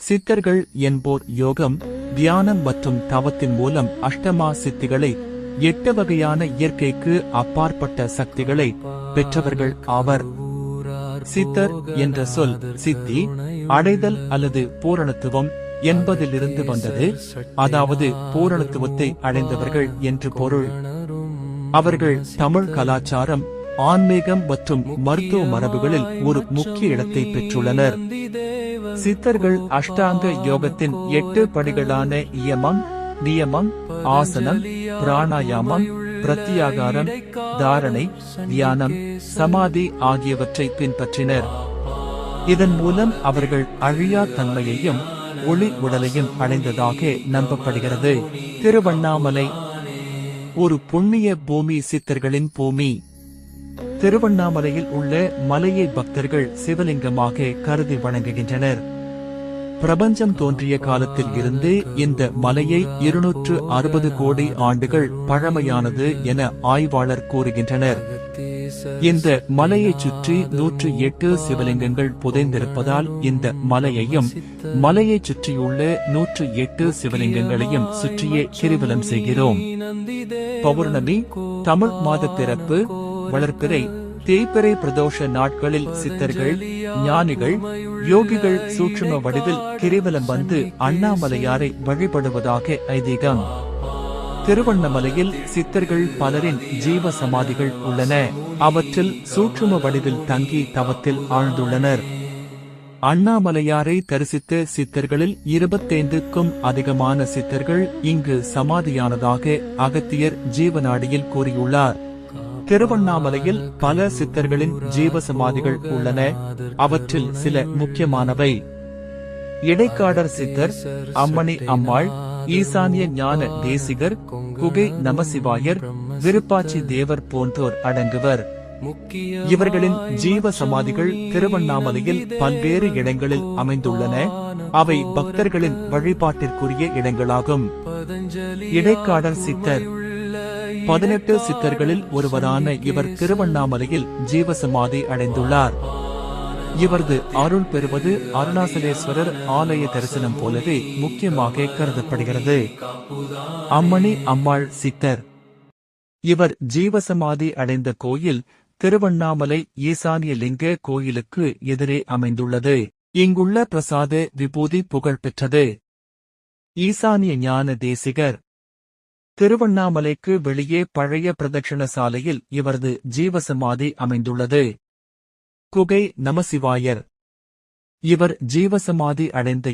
சித்தர்கள் என்போர் யோகம் தியானம் மற்றும் தவத்தின் மூலம் அஷ்டமா சித்திகளை எட்டு வகையான இயற்கைக்கு அப்பாற்பட்ட சக்திகளை பெற்றவர்கள் ஆவர். சித்தர் என்ற சொல் சித்தி அடைதல் அல்லது பூரணத்துவம் என்பதிலிருந்து வந்தது. அதாவது பூரணத்துவத்தை அடைந்தவர்கள் என்று பொருள். அவர்கள் தமிழ் கலாச்சாரம் ஆன்மீகம் மற்றும் மருத்துவ மரபுகளில் ஒரு முக்கிய இடத்தை பெற்றுள்ளனர். சித்தர்கள் அஷ்டாங்க யோகத்தின் எட்டு படிகளான இயமம் நியமம் ஆசனம் பிராணாயாமம் பிரத்யாகாரம் தாரணை தியானம் சமாதி ஆகியவற்றை பின்பற்றினர். இதன் மூலம் அவர்கள் அழியா தன்மையையும் ஒளி உடலையும் அடைந்ததாக நம்பப்படுகிறது. திருவண்ணாமலை ஒரு புண்ணிய பூமி சித்தர்களின் பூமி. திருவண்ணாமலையில் உள்ள மலையை பக்தர்கள் சிவலிங்கமாக கருதி வணங்குகின்றனர். பிரபஞ்சம் தோன்றிய காலத்தில் இருந்து இந்த மலையை இருநூற்று அறுபது கோடி ஆண்டுகள் பழமையானது என ஆய்வாளர் கூறுகின்றனர். இந்த மலையை சுற்றி நூற்று எட்டு சிவலிங்கங்கள் புதைந்திருப்பதால் இந்த மலையையும் மலையை சுற்றியுள்ள நூற்று எட்டு சிவலிங்கங்களையும் சுற்றியே கிரிவலம் செய்கிறோம். பௌர்ணமி தமிழ் மாத பிறப்பு வளர்ப்பிறை தேய்பிறை பிரதோஷ நாட்களில் சித்தர்கள் ஞானிகள் யோகிகள் சூட்சும வடிவில் கிரிவலம் வந்து அண்ணாமலையாரை வழிபடுவதாக ஐதீகம். திருவண்ணமலையில் சித்தர்கள் பலரின் ஜீவ சமாதிகள் உள்ளன. அவற்றில் சூற்றும வடிவில் தங்கி தவத்தில் ஆழ்ந்துள்ளனர். அண்ணாமலையாரை தரிசித்த சித்தர்களில் இருபத்தைந்துக்கும் அதிகமான சித்தர்கள் இங்கு சமாதியானதாக அகத்தியர் ஜீவநாடியில் கூறியுள்ளார். திருவண்ணாமலையில் பல சித்தர்களின் ஜீவ சமாதிகள் உள்ளன. அவற்றில் சில முக்கியமானவை. இடைக்காடர் சித்தர் அம்மணி அம்மாள் ஈசானிய ஞான தேசிகர் குகை நமசிவாயர் விருப்பாச்சி தேவர் போன்றோர் அடங்குவர். இவர்களின் ஜீவ சமாதிகள் திருவண்ணாமலையில் பல்வேறு இடங்களில் அமைந்துள்ளன. அவை பக்தர்களின் வழிபாட்டிற்குரிய இடங்களாகும். இடைக்காடர் சித்தர் பதினெட்டு சித்தர்களில் ஒருவரான இவர் திருவண்ணாமலையில் ஜீவசமாதி அடைந்துள்ளார். இவரது அருள் பெறுவது அருணாசலேஸ்வரர் ஆலய தரிசனம் போலவே முக்கியமாக கருதப்படுகிறது. அம்மணி அம்மாள் சித்தர். இவர் ஜீவசமாதி அடைந்த கோயில் திருவண்ணாமலை ஈசானிய லிங்க கோயிலுக்கு எதிரே அமைந்துள்ளது. இங்குள்ள பிரசாத விபூதி புகழ் பெற்றது ஈசானிய ஞான தேசிகர் திருவண்ணாமலைக்கு வெளியே பழைய பிரதட்சண சாலையில் இவரது ஜீவசமாதி அமைந்துள்ளது. குகை நமசிவாயர். இவர் ஜீவசமாதி அடைந்த